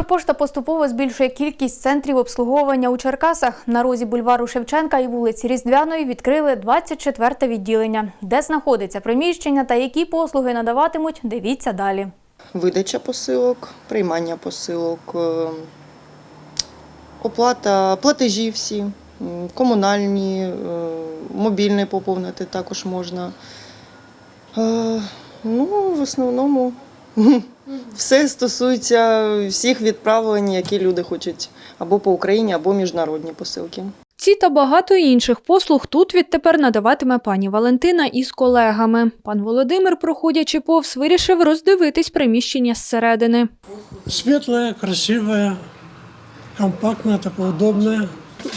Укрпошта поступово збільшує кількість центрів обслуговування у Черкасах. На розі бульвару Шевченка і вулиці Різдвяної відкрили 24-те відділення. Де знаходиться приміщення та які послуги надаватимуть, дивіться далі. видача посилок, приймання посилок, е, оплата, платежі всі, комунальні, е, мобільний поповнити також можна. Е, Ну, в основному все стосується всіх відправлень, які люди хочуть або по Україні, або міжнародні посилки. Ці та багато інших послуг тут відтепер надаватиме пані Валентина із колегами. Пан Володимир, проходячи повз, вирішив роздивитись приміщення зсередини. Светлая, красивая, компактная, такое удобная.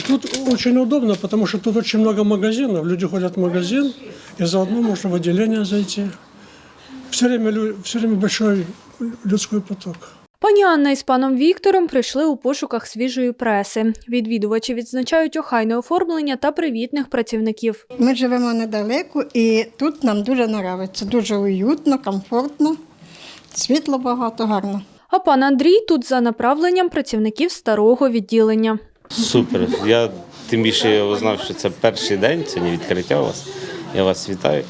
Тут очень удобно, потому что тут очень много магазинов. Люди ходят в магазин, и заодно можно в отделение зайти. Все время, лю- все время большой людской поток. Пані Анна із паном Віктором прийшли у пошуках свіжої преси. Відвідувачі відзначають охайне оформлення та привітних працівників. Ми живемо недалеко і тут нам дуже подобається. Дуже уютно, комфортно, світло багато, гарно. А пан Андрій тут за направленням працівників старого відділення. Супер. Я тим більше я узнав, що це перший день, сьогодні відкриття у вас. Я вас вітаю.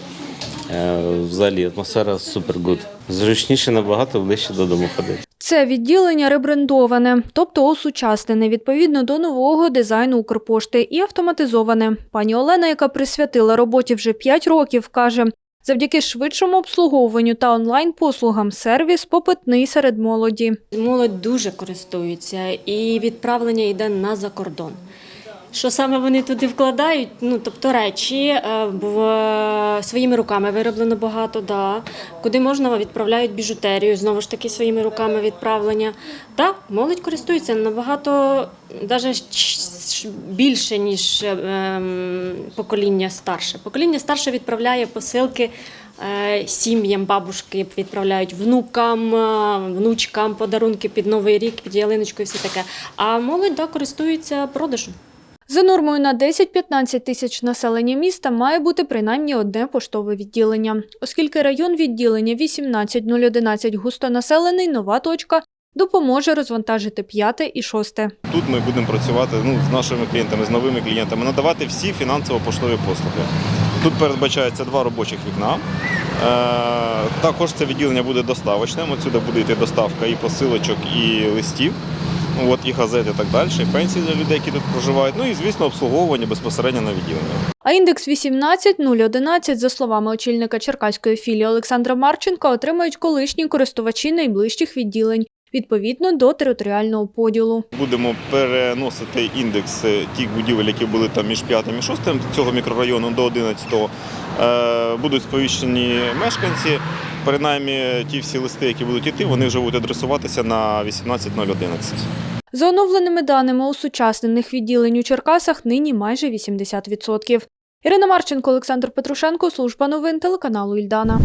Е, Взагалі атмосфера супер гуд. Зручніше набагато ближче додому ходити. Це відділення ребрендоване, тобто осучаснене відповідно до нового дизайну Укрпошти і автоматизоване. Пані Олена, яка присвятила роботі вже 5 років, каже, завдяки швидшому обслуговуванню та онлайн-послугам сервіс попитний серед молоді. Молодь дуже користується, і відправлення йде на закордон. Що саме вони туди вкладають? Ну тобто речі е, в своїми руками вироблено багато, да. Куди можна відправляють біжутерію, знову ж таки своїми руками відправлення. Так, молодь користується набагато навіть більше, ніж ем, покоління старше. Покоління старше відправляє посилки е, сім'ям, бабушки відправляють внукам, е, внучкам подарунки під Новий рік, під ялиночку і все таке. А молодь да, користується продажем. За нормою на 10-15 тисяч населення міста має бути принаймні одне поштове відділення. Оскільки район відділення 18011 густонаселений, нова точка допоможе розвантажити п'яте і шосте. Тут ми будемо працювати ну, з нашими клієнтами, з новими клієнтами, надавати всі фінансово-поштові послуги. Тут передбачається два робочих вікна. Е, також це відділення буде доставочним. Отсюди буде йти доставка і посилочок, і листів, от, і газети і так далі, і пенсії для людей, які тут проживають. Ну і, звісно, обслуговування безпосередньо на відділення. А індекс 18011, за словами очільника черкаської філії Олександра Марченка, отримають колишні користувачі найближчих відділень відповідно до територіального поділу. Будемо переносити індекс тих будівель, які були там між 5 і 6 цього мікрорайону до 11-го. Е, Будуть сповіщені мешканці. Принаймні ті всі листи, які будуть йти, вони вже будуть адресуватися на 18011. За оновленими даними усучаснених відділень у Черкасах нині майже 80%. Ірина Марченко, Олександр Петрушенко, служба новин телеканалу Ільдана.